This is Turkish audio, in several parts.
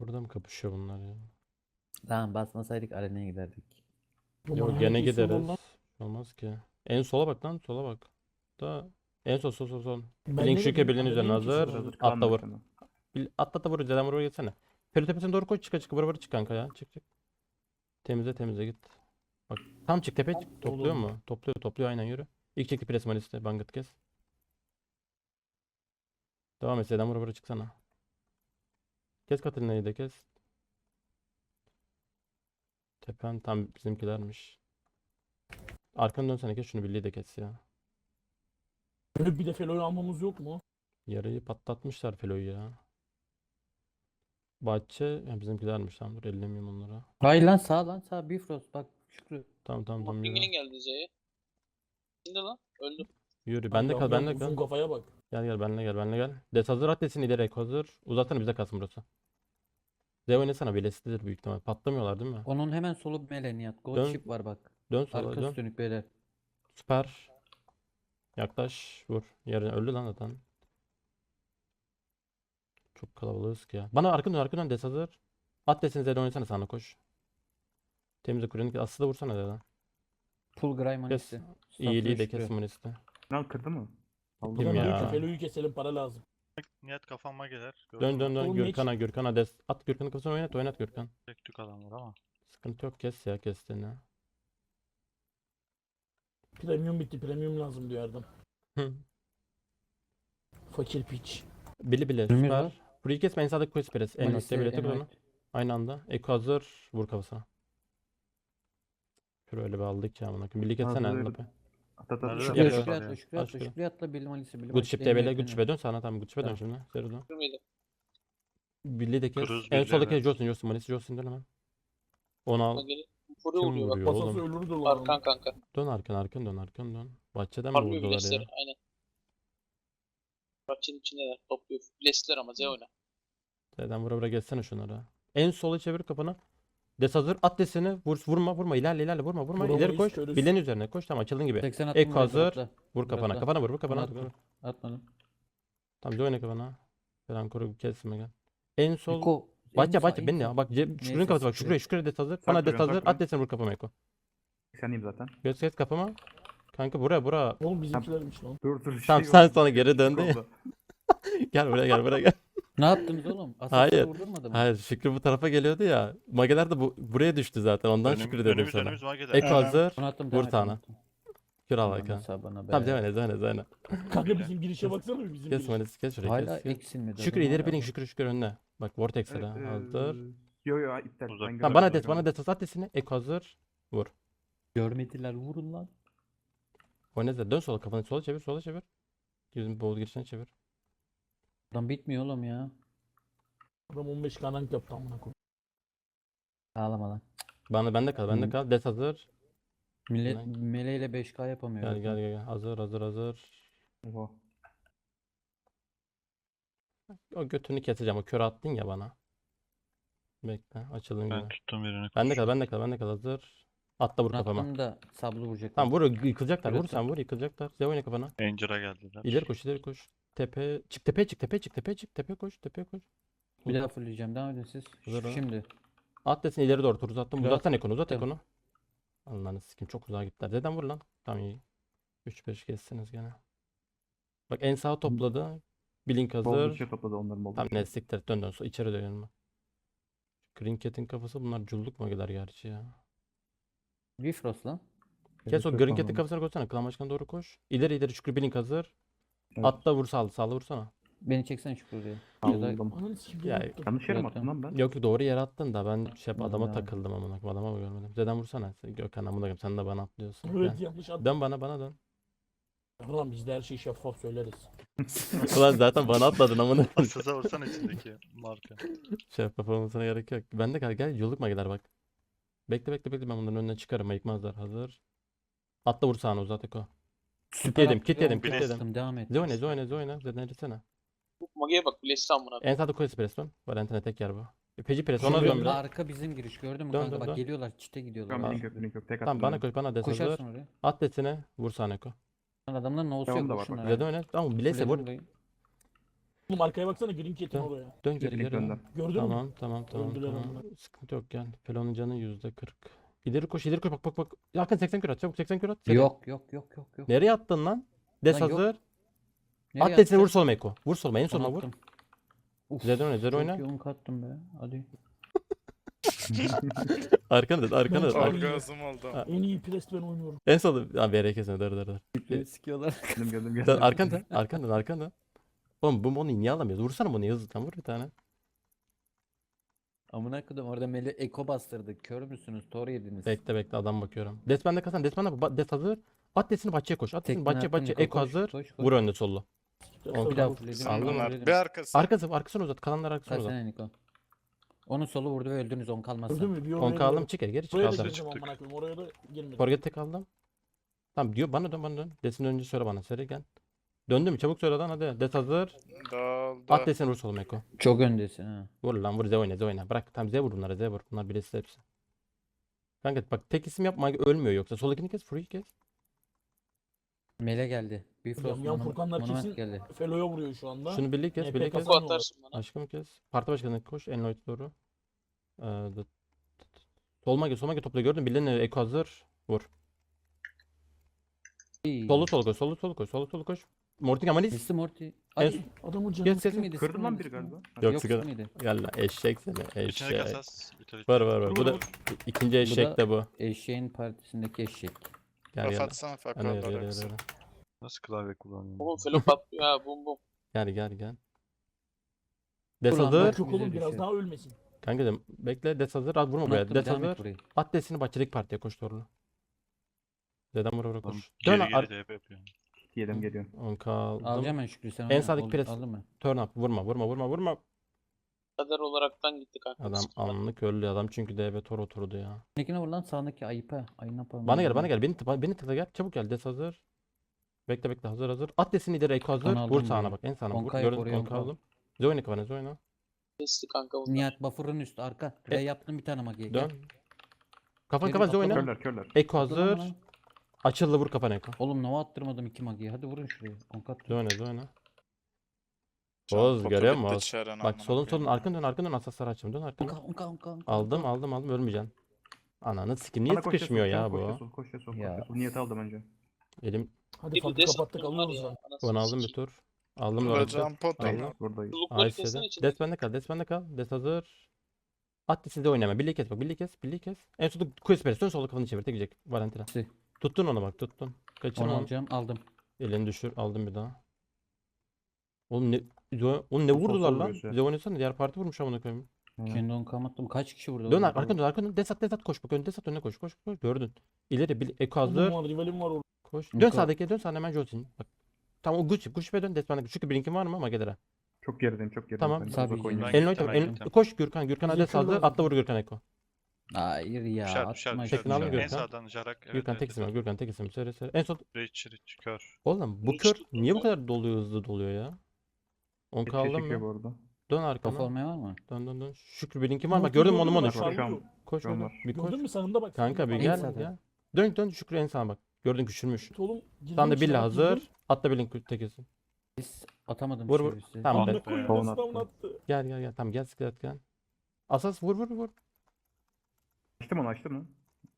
Burada mı kapışıyor bunlar ya? Tamam basmasaydık arenaya giderdik. Yok gene gideriz. lan. Olmaz ki. En sola bak lan sola bak. Da en sol sol sol sol. Ben Link şu Abi üzerine hazır. Atla vur. Bil- Atla da vur. Zeden vur geçsene. Peri tepesine doğru koş çıka çıka vur vur çık kanka ya. Çık çık. Temizle temizle git. Bak tam çık tepeye çık. Topluyor mu? Topluyor topluyor aynen yürü. İlk çekti pres maliste. Bangıt kes. Devam et Zeden vur vur çıksana. Kes Katalina'yı da kes. Tepen tam bizimkilermiş. Arkanı dönsene kes şunu birliği de kes ya. Böyle bir de feloyu almamız yok mu? Yarıyı patlatmışlar Felo'yu ya. Bahçe ha, bizimkilermiş tamam dur ellemeyeyim onlara. Hayır lan sağ lan sağ Bifrost bak Şükrü. Tamam tamam tamam yürü. Geldi Z'ye. Şimdi lan öldü. Yürü bende kal bende Uzun kal. kafaya bak. Gel gel benle gel benle gel. Des hazır at desin ileri ek hazır. Uzatsana bize kalsın burası. Z oynasana bilesidir büyük ihtimal. Patlamıyorlar değil mi? Onun hemen solu Meleniyat. Gold Dön. ship var bak. Dön sola dön. Arkası dönük beyler. Süper. Yaklaş vur. Yarın öldü lan zaten. Çok kalabalığız ki ya. Bana arkadan dön arkadan dön des hazır. At desin Z'de oynasana sana koş. Temizle kulenik aslı da vursana Z'den. Full Gray Kes. manisi. İyiliği de kes Munis'te. Lan kırdı mı? Kim Adam ya? diyor ki feloyu keselim para lazım. Niyet kafama gelir. Dön dön dön Oğlum Gürkan'a Gürkan'a des. At Gürkan'ı kafasına oynat oynat Gürkan. Çektik adamlar ama. Sıkıntı yok kes ya kestiğini. Premium bitti premium lazım diyor Erdem. Hı. Fakir piç. Bili bile Ömür süper. var. Burayı kesme en sağdaki quest press. En noktaya bile tık onu. Aynı anda. Eko hazır. Vur kafasına. Şöyle bir aldık ya amına koyayım. Birlik etsene Hazır. Endope. At at at. Nerede? Şükrü Şükrü atla. Şükrü atla Şükrü. Atla Billy malisi Billy Good malisi. ship yakınım. good ship'e dön sana tamam good ship'e dön şimdi. Zero dön. Birliği de kes. Cruz En birliği, soldaki evet. Johnson Johnson Malisi Johnson dön hemen. Onu al. Kim vuruyor bak. vuruyor Pasası oğlum? ölürdü lan. Arkan kanka. Dön arkan arkan dön arkan dön. Bahçeden mi Harbi vurdular ya? aynen. Bahçenin içindeler topluyor. Bilesler ama Z oyna. Z'den vura vura geçsene şunlara. En sola çevir kafanı. Des hazır. At deseni. Vur, vurma vurma. ilerle ilerle vurma vurma. İleri Vuramayız, koş. körüz. Bileğin üzerine koş. Tamam açıldığın gibi. 80 attım Ek buraya, hazır. atla. Vur kafana. Atla. Kafana vur vur kafana. At. attım. Atmadım. Tamam oyna kafana. Falan koru kesme gel. En sol. Eko. Bahçe en bahçe sağ, beni en ya. Bak ce- Şükrü'nün Neyse, kafası bak. Şükrü. Şükrü Şükrü des hazır. Bana des Saklıyorum, hazır. At saklıyorum. vur kafama Eko. Seneyim zaten. Göz kes kafama. Kanka buraya bura. Oğlum bizimkilermiş lan. Dur dur. Tamam şey sen sonra geri döndün ya. Gel buraya gel buraya gel. Ne yaptınız oğlum? Asasları Hayır, vurdurmadı mı? Hayır Şükrü bu tarafa geliyordu ya. Mageler de bu buraya düştü zaten. Ondan Önüm- Şükrü dedim önümüz sana. önümüz gelir. Eko hazır. Attım. Vur tane. onu attım. Kür al Aman Hakan. Tamam devam et devam et devam et. Kanka bizim girişe baksana bir bizim Kes girişe. Manis kes şurayı Hala kes. kes. eksilmedi. Şükrü ileri bilin Şükrü Şükrü önüne. Bak Vortex'e de Ee, hazır. Yo yo iptal. Uzak. Ben bana des bana des at desini. Eko hazır. Vur. Görmediler vurun lan. O ne de dön sola kafanı sola çevir sola çevir. Yüzün bol girişine çevir. Adam bitmiyor oğlum ya. Adam 15 kanank yaptı amına koyayım. Ağlama lan. Bana bende kal bende Hı. kal. Des hazır. Millet Lan. meleğiyle 5K yapamıyor. Gel gel gel. gel. Hazır hazır hazır. Oha. O götünü keseceğim. O kör attın ya bana. Bekle açılın Ben gibi. tuttum birini. Bende kal bende kal bende kal hazır. Atla vur kafama. attım da sablı vuracak. Tamam vur yıkılacaklar. Vur sen vur yıkılacaklar. Oyna kafana. Angel'a geldiler. İleri koş ileri koş. Tepe çık tepeye çık tepeye çık tepeye çık tepeye koş tepeye koş. Bir daha fullleyeceğim. Devam edin siz. Şimdi. At desin ileri doğru tur uzattım. Biraz- Uzatsan ekonu uzat Tamam. ekonu. Allah'ını sikim çok uzağa gittiler. Zeden vur lan. Tamam iyi. 3-5 kessiniz gene. Bak en sağa topladı. Blink Bol hazır. şey topladı onların bol Tamam şey. ne siktir dön dön. so- içeri dönelim. Green Cat'in kafası bunlar culluk mu gider gerçi ya. Bifrost lan. Kes o Green Cat'in kafasına koysana. Klan başkanına doğru koş. İleri ileri Şükrü Blink hazır. Evet. Atla vur sağlı sağlı vursana. Beni çeksen Şükrü diye. Ya da Aldım. Ananı sikim Ya, ya, Yanlış yere mi attım lan ben? Yok yok, doğru yere attın da ben şey yap, Vallahi adama abi. takıldım amına koyayım. Adama mı görmedim. Zeden vursana. Gökhan amına koyayım sen de bana atlıyorsun. Evet Gel. yanlış attım. Dön bana bana dön. Ulan biz de her şeyi şeffaf söyleriz. Ulan zaten bana atladın amına koyayım. Asıza vursana içindeki marka. Şey yapmamızına gerek yok. Ben de gel gel yoluk gider bak. Bekle bekle bekle ben bunların önüne çıkarım. Yıkmazlar. Hazır. Atla vur sağına uzat Eko. Süper yedim, attı, kit yedim, devam et. Zoyne zoyne zoyne. Zeden elisene. Bu Mage'ye bak Biles'i amına. En sağda koy pres dön. Valentina tek yer bu. E, Peci pres ona dön biraz. Arka bizim giriş gördün mü Dön, kanka? dön, Bak dön. geliyorlar çite gidiyorlar. Tamam benim köprünün köprü tek Tamam bana koş bana des hazır. Koşarsın oraya. At desene. Vur sağına Eko. Lan adamların no'su Devam yok. da var boşuna bak. Zeden öne. Tamam bilese vur. Oğlum arkaya baksana Green Cat'in Dön. oraya. Dön geri geri. Gördün mü? Tamam tamam tamam Öldüler tamam. Sıkıntı yok gel. Felon'un canı yüzde kırk. İleri koş ileri koş bak bak bak. Yakın 80 kür at çabuk 80 kür at. Seri. Yok yok yok yok yok. Nereye attın lan? Des Lan yok. hazır. Nereye At desini vur attın? soluma Eko. Vur soluma en soluma vur. Attım. Uf, Zed oyna Zed çok oyna. yoğun kattım be. Hadi. Arkana dön arkana dön. Ben- ar- Orgazm oldu. Ha. En iyi prest ben oynuyorum. En solda. Ha BR kesene dur dur dur. Beni sikiyorlar. Geldim geldim geldim. Dön arkana dön arkana dön arkana dön. Oğlum bu Moni'yi niye alamıyoruz? Vursana Moni'yi hızlıdan vur bir tane. Amına koydum orada Meli eko bastırdı. Kör müsünüz? Tor yediniz. Bekle bekle adam bakıyorum. Des bende kasan des bende ba- des hazır. At desini bahçeye koş. At desini Tekme bahçeye attın bahçeye Eko koş, hazır. koş, koş. Vur önüne sollu. Destan Bir daha fulledim. Fulledim. Bunlar bir arkası. Arkası arkasını uzat. Kalanlar arkasını uzat. Kaçsana Niko. Onun solu vurdu ve öldünüz on kalmazsa. Gördün mü? Bir 10 oraya kaldım gidiyor. çık geri çık Buraya da aldım. çıktık. amına koyayım. Oraya da girmedim. Forget'te kaldım. Tamam diyor bana dön bana dön. Desin önce söyle bana seri gel. Döndü mü? Çabuk söyle lan hadi. Des hazır. Dağıldı. At desini vur soluma Eko. Çok öndesin ha. Vur lan vur Z oyna Z oyna. Bırak tam Z vur bunlara Z vur. Bunlar bilesi hepsi. Kanka bak tek isim yapma ölmüyor yoksa. Sol ikini kes Furu'yu kes. Mele geldi. Bifrost Hocam, yan monument, Furkanlar monument kesin- geldi. Felo'ya vuruyor şu anda. Şunu birlik kes birlik kes. atarsın bana. Aşkım kes. Parti başkanına koş. En light doğru. Ee, dı- Solma gel, solma gel topla gördün. Birliğin Eko hazır. Vur. Solu sol koş, solu sol koş, solu sol koş. Morting Amanis. Misli Morty. En- Ay. Adamın canı Kes Sıkı kes. mıydı? Kırdı sıkı lan mıydı, biri sıkı galiba. Yok, Yok sıkı- sıkı mıydı? Gel lan eşek seni İçine eşek. kasas. Var var var. Bu da ikinci eşek de bu. Eşeğin partisindeki eşek. Gel Laf gel. atsana Hani. Dorax. gel. Nasıl klavye kullanıyorum? Oğlum felo patlıyor ha bum bum. Gel gel gel. Lan, Des hazır. bak. Yok oğlum biraz düşüyor. daha ölmesin. Kanka dedim bekle des hazır. At vurma buraya. Des devam et hazır. burayı. At desini bahçedeki partiye koş doğru. Zeden vura vura koş. Dön Geri ar- geri DB yapıyor. Yedim geliyor. On kaldım. Alacağım ben Şükrü sen En oyna. sağdaki Ol- pres. Aldın mı? Turn up. Vurma vurma vurma vurma. Kader olaraktan gitti kanka. Adam yok. anlık öldü adam çünkü DB tor oturdu ya. Nekine vur lan sağındaki ayıpa. Ayına parmağı. Bana gel bana gel beni tıkla beni tıkla gel çabuk gel des hazır. Bekle bekle hazır hazır. At desini ileri Eko hazır. Onu Vur aldım sağına bak en sağına. Vur. Gördün oraya onka onka. aldım. Zoyna kafana Zoyna. Kesti kanka bunlar. Nihat buffer'ın üstü arka. E- Re yaptım bir tane magiye. Dön. Kafan Geri kafan Zoyna. lan. Körler körler. Eko hazır. Açıldı vur kafana Eko. Oğlum nova attırmadım iki magiye. Hadi vurun şuraya. Onka. Zoyna Zoyna. Can Oğuz görüyor musun? Oğuz? Bak solun solun arkanı dön arkanı dön asasları açayım dön Onka arkanı. onka onka. onka, Aldım onka. aldım aldım ölmeyeceksin. Ananı sikim niye sıkışmıyor ya bu? Yasuo, Koş Yasuo, koş Ya. Yasuo. Niyet aldım önce. Elim Hadi des kapattık alıyoruz lan. onu aldım bir tur. Aldım can pot Aldım. oyna. Buradayız. Çubukları Ay kesin istedi. içinde. Des bende kal, des bende kal. Des hazır. At desinde oynama. Birliği kes bak, birliği kes, birliği kes. En sonunda quest press dön sola kafanı çevir, tek gidecek. Valentina. Si. Tuttun onu bak, tuttun. Onu Kaçırma onu. alacağım. Aldım. Elini düşür, aldım bir daha. Oğlum ne, Zo- oğlum ne vurdular lan? vuruyor an. Bize oynasana, diğer parti vurmuş amına koyayım. Kendi onka attım. Kaç kişi vurdu? Dön oğlum? ar- arkanı dön, arkanı dön. Des at, des at, koş bak. Ön des at, önüne koş, koş, koş. Gördün. İleri, bir Eko hazır. Var rivalim var orada. Koş. Dön Niko. sağdaki, dön sağdan hemen Jolsin. Bak. Tamam o Gucci, Gucci dön. Des bende. Çünkü brinkin var mı Magelere? Çok gerideyim çok gerideyim. Tamam. Ben Tabii uzak ki. oynayayım. Elini ben gittim. koş Gürkan, Gürkan hadi hazır. şurada- Atla vur Gürkan Eko. Hayır ya. Düşer düşer atma düşer. Tekini alın düşer. En Gürkan. sağdan Jarak. Evet, Gürkan evet, tek isim evet. Gürkan tek isim. Söyle söyle. En son Rich Rich kör. Oğlum bu Hiç kör niye bu kadar doluyor hızlı doluyor ya? 10 Bir şey kaldı çekiyor mı? arada. Dön Kafa arkana. olmaya var mı? Dön dön dön. Şükrü benimki var bak Gördün mü onu onu. Şu an-. Koş şu an var. Bir koş. Gördün mü sağında bak. Kanka bir bak. gel sağda. Dön dön Şükrü en sağa bak. Gördün küçülmüş. Oğlum girdim Sen de içine, Billa bak, hazır. girdim. Atla Bill'in tek isim. Biz atamadım Vur, vur. çevirisi. Tamam Amına koyayım Tavan nasıl attı. attı. Gel gel gel. Tamam gel siklet gel. Asas vur vur vur. Açtım onu açtım mı?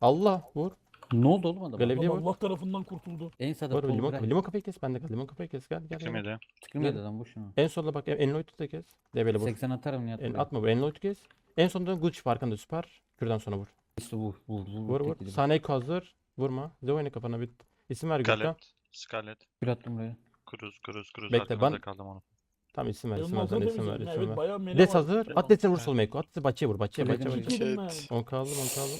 Allah vur. Ne oldu oğlum? Galev- Adam Bilye vur. Allah tarafından kurtuldu. En sağda Vur limon. Limon kafayı kes bende kal. Limon kafayı kes gel gel. gel. Kimedi? Tıkırmıyor adam şunu. En solda bak Enloid'u da kes. Debeli vur. 80 atarım Nihat En, buraya. atma bu Enloid'u kes. En sonunda Gucci farkında süper. Kürdan sonra vur. İşte vur vur vur. Vur vur. tek yedim. Sahne hazır. Vurma. Zeoyne kafana bit. İsim ver Gürkan. Scarlet. Scarlet. Bir attım buraya. Cruz Cruz Cruz. Bekle, ben- kaldım onu. Tamam isim ver isim ver sen isim ver isim Evet ver. bayağı mele Des var. hazır. At desini vur sol Meko. At bahçeye vur bahçeye bahçeye bahçeye. On kaldım on kaldım.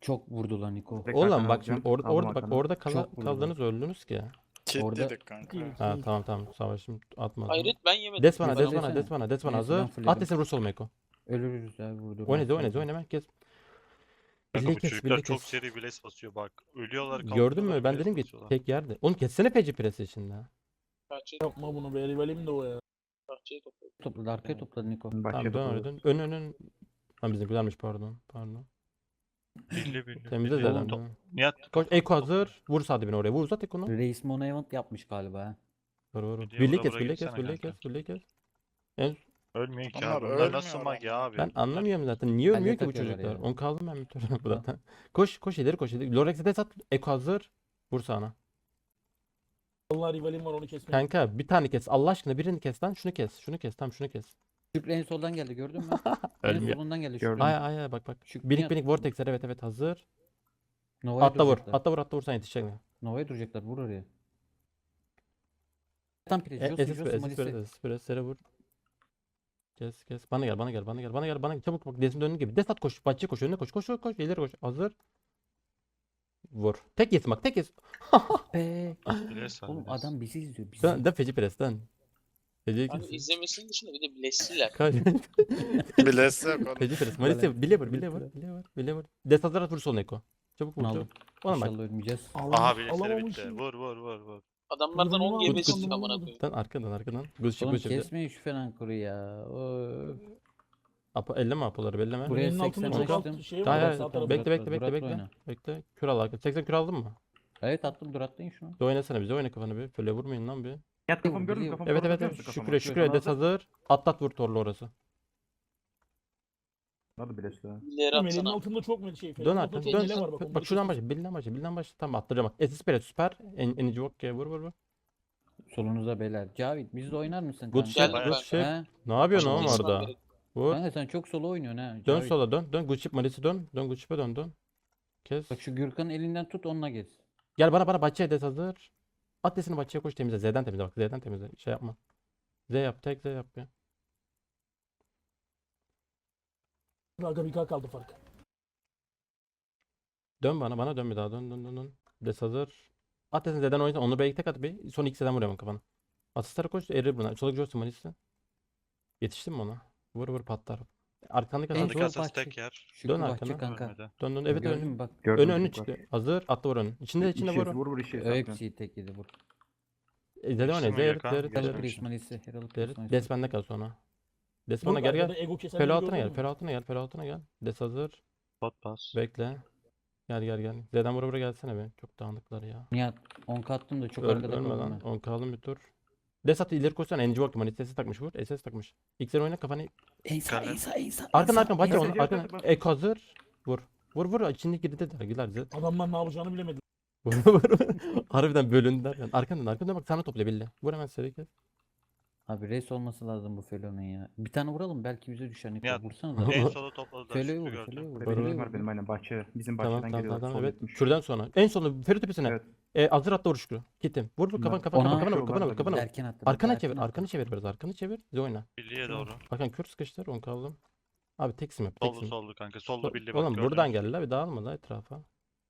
Çok vurdular Niko. Oğlum bak şimdi orada orada bak orada kala- Çok kaldınız öldünüz ki. Kit Orada- dedik kanka. Ha tamam tamam savaşım atma. Hayret ben yemedim. Des bana des bana des bana des bana Neyse, ben hazır. At desini vur sol Meko. Ölürüz ya vurdu. Oyna de oyna de oyna hemen kes. Kanka Birliği bu kes çocuklar birliği çok kes. seri biles basıyor bak. Ölüyorlar Gördün kalkıyorlar, mü? Ben biles dedim ki basıyorlar. tek yerde. Oğlum kessene peci presi içinde. Bahçeyi, Yapma bunu be rivalim de o ya. bahçeyi topladım. Topladı arkaya topladı Niko. Tamam Bahçeye dön öyle topladım. dön. Ön ön ön. Ha bizimkilermiş pardon. Pardon. Billi billi. Temizle zaten. Top- Nihat Koş Eko hazır. Vur sağ dibine oraya. Vur uzat Eko'nu. Reis Mono Event yapmış galiba ha. Vur vur. vur. De Birliği kes, vura birliği kes, gitsene birliği kanka. kes, birliği kes. En, Ölmüyor ki Onlar abi. Bunlar nasıl ölmüyor magi abi? ben anlamıyorum zaten. Niye ölmüyor ki bu takıyorlar çocuklar? ya. On kaldım ben bir türlü zaten. Koş, koş ileri koş ileri. Lorex'e de sat. Eko hazır. Vur sana. Allah rivalim var onu kesmek. Kanka bir tane kes. Allah aşkına birini kes lan. Şunu kes. Şunu kes. Tamam şunu kes. Şükrü en soldan geldi gördün mü? en Ölmüyor. solundan geldi Şükrü. Gördüm. Ay ay ay bak bak. Şükrü Binik binik vortexler evet evet hazır. Nova'ya Atla vur. duracaklar. Atla vur atla vur sen yetişeceksin. Nova'ya duracaklar vur oraya. Tam pres. E, Esis Josu Malisi. Sere vur. Kes kes. Bana gel, bana gel, bana gel, bana gel, bana gel. Çabuk bak desin döndüğün gibi. Desat koş, bahçeye koş, önüne koş, koş, koş, koş, ileri koş. Hazır. Vur. Tek yesin bak, tek yesin. Be. Biles abi, Oğlum biles. adam bizi izliyor. Bizi. Dön, dön Feci Pires, dön. Feci kimsin? izlemesinin dışında bir de bilesiler. Kaç. Oğlum. Feci Pires. Malisi, bile vur, bile vur, bile vur, bile vur. Desat zarar vur soluna Eko. Çabuk vur, Bunu çabuk. aldım. Oğlum bak. İnşallah ölmeyeceğiz. Aha bilesleri bitti. Vur vur vur vur. Adamlardan Rivalim 10 var, GB Utku- sık amına koyayım. Dön arkadan, arkadan. Guz çık, Oğlum guz çık. kesmeyin şu Fenankur'u ya. Öf. Apo, elleme apoları, belleme. Buraya Elinin altında 80 çok açtım. alt şey var. Sağ tarafı. bekle, bekle, var, bekle, Durat bekle. oyna. Bekle. Kür al arka. 80 kür aldın mı? Evet attım dur atlayın şunu. Bir oynasana bize, oyna kafanı bir. Böyle vurmayın lan bir. Yat kafamı gördün mü? Biliyorum. Kafamı Evet evet evet. Şükrü Kafamı Edes hazır. Atlat vur torlu orası. Hadi bilesi. İleri Elinin atsana. altında çok mu şey? Dön arkadan. altında Dön. çok var Bak, bak şuradan başla. Bilden başla. Bilden başla. Tamam attıracağım bak. Esis Pere süper. En, enici vur vur vur. Solunuzda beyler. Cavit bizde oynar mısın Good kanka? shit. Good shit. He? Ne yapıyorsun oğlum Geçmem orada? Vur. Kanka sen çok solo oynuyorsun ha. Dön Cavit. sola dön. Dön ship Malisi dön. Dön ship'e dön dön. Kes. Bak şu Gürkan'ın elinden tut onunla gez. Gel bana bana bahçeye Edes hazır. At desini bahçeye koş temizle. Z'den temizle bak. Z'den temizle. Şey yapma. Z yap. Tek Z yap ya. Kanka bir kaldı fark. Dön bana. Bana dön bir daha. Dön dön dön dön. Des hazır. At desini Z'den oynasın. Onu belki tek at bir. Son iki Z'den vuruyorum kafana. Asistara koş. Erir buna. Soluk Joyce Malisi. Yetiştin mi ona? Vur vur patlar. Arkandaki zor asas bahçe. tek yer. Şükrü Dön bahçe arkana. kanka. Ölmedi. Dön dön. Evet Gördün mü bak. Gördüm. Önü önü çıktı. Hazır. Atla vur önü. İçinde içinde vur. vur vur saklan. hepsi tek yedi vur. E, Z'den oyna. İşte Z mi yarı. Gökhan? Z yarı. Geçmemiş. Heralı. Des bende kal sonra. Des bana gel gel. Fel altına gel. Fel altına gel. Fel altına gel. Des hazır. Pot pas. Bekle. Gel gel gel. Z'den vura vura gelsene be. Çok dağınıklar ya. Nihat 10 kattım da çok Öl, arkada ölme kaldım lan. ben. 10 kaldım bir tur. Des at ileri koşsana. Enci Walker man. SS takmış vur. SS takmış. İlk oyna kafanı. Eysa Kale. Eysa Eysa. Arkan Eysa, arkan. Bahçe Eysa. onu. Eysa, Arkan. Eysa, bas. Ek hazır. Vur. Vur vur. İçinde girdi de dergiler. Z. Adamlar ne yapacağını bilemedi. Vur vur. Harbiden bölündüler. Yani arkandan arkandan bak sana topla belli. Vur hemen seri kes. Abi race olması lazım bu Felo'nun ya. Bir tane vuralım belki bize düşer Niko. Nihat, Vursana da. En topladılar. Felo'yu vur. Felo'yu vur. Var, Benim Felo'yu var vur. benim aynen bahçe. Bizim Tamam bahçeden tamam geliyorlar. tamam Sol evet. Şuradan sonra. En sonunda Ferit tepesine. Evet. E, hazır atla vur Şükrü. Gittim. Vur vur kafan Bunlar- kafan Ona- kafan kafana vur kafana vur kafana vur. Erken attı. Arkana çevir. Arkanı çevir biraz. Arkanı çevir. Bize oyna. Birliğe doğru. Bakın kür sıkıştır. On kaldım. Abi teksim yap. Soldu Teksim. soldu kanka. Solda birliğe bak. Oğlum buradan gel la bir dağılma la etrafa.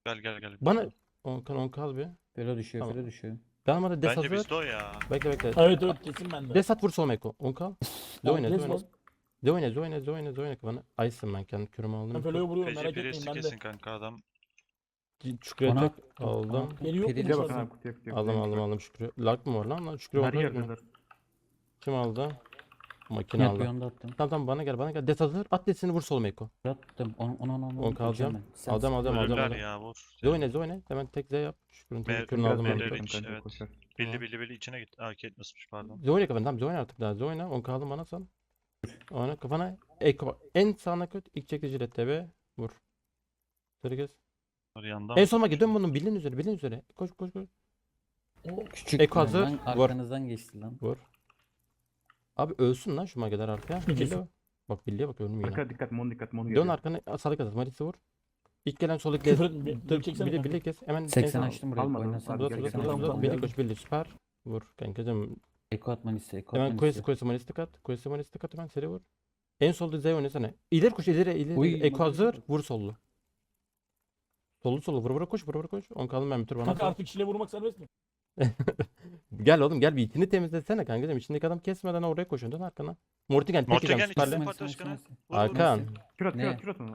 Gel gel gel. Bana on kal on kal bir. Felo düşüyor Tamam. Felo düşüyor. Dağılmadı des Bence hazır. bizde o ya. Bekle bekle. Evet evet kesin bende. Des at vur sol meko. On kal. De oyna de Des oyna. bas. De oyna de oyna de oyna de oyna kafanı. Ayısın ben kendi kürümü Ben aldım. Felo'yu vuruyorum Feci merak etmeyin bende. kesin kanka adam. Şükrü Ona- tek aldım. Yok mu Kutuya kutuya kutuya. Aldım kutuya. aldım aldım Şükrü. Lark mı var lan? lan Şükrü orada mu? yerdeler. Kim aldı? Makine bir aldı. attım. Tamam tamam bana gel bana gel. Des hazır. At desini vur sol meko. Attım. Onu onu onu. onu On kalacağım. Sen- Alacağım alacağım alacağım. Ölürler ya vur. De oyna. Hemen tek Z yap. Şükrü'nün Mer- tek kürünü biraz aldım evet. koşar. Billi billi billi içine git. Aa etmesmiş pardon. Zoyna kafanı tamam Zoyna artık daha Zoyna on kaldı bana san. Ona kafana ek en sağına köt ilk çekti jilet TB vur. Söyle kes. Yandan. En son bak dön bunun bilin üzere bilin üzere. Koş koş koş. O Küçük. Eko hazır, vur. Arkanızdan geçti lan. Vur. Abi ölsün lan şu mageler arkaya. Billi. Bak billiye bak ölmüyor. yine. Arka dikkat mon dikkat mon Dön geliyor. arkana sadık atas Maris'i vur. İlk gelen sol Dur bili kanka. bili kes. Hemen en 80 sağ- açtım buraya. Almadım, Tamam, uzat. tamam, Bili gel. koş bili süper. Vur kankacım. Eko at Manisi. Eko Hemen koyası koyası Manis'i kat. Koyası Manis'i kat hemen seri vur. En solda Z oynasana. İleri koş ileri ileri. Uy. Eko hazır. Vur sollu. Sollu sollu vur vur koş vur vur koş. On kaldım ben bir tur bana. Kanka sal. artık çile vurmak serbest mi? Gel oğlum gel bir itini temizlesene kankacım. İçindeki adam kesmeden oraya koşuyorsun dön arkana. Mortigen tek Mortigen yiyeceğim ikisi süperle. Hakan. Kür at kür Ne? at kür at onu.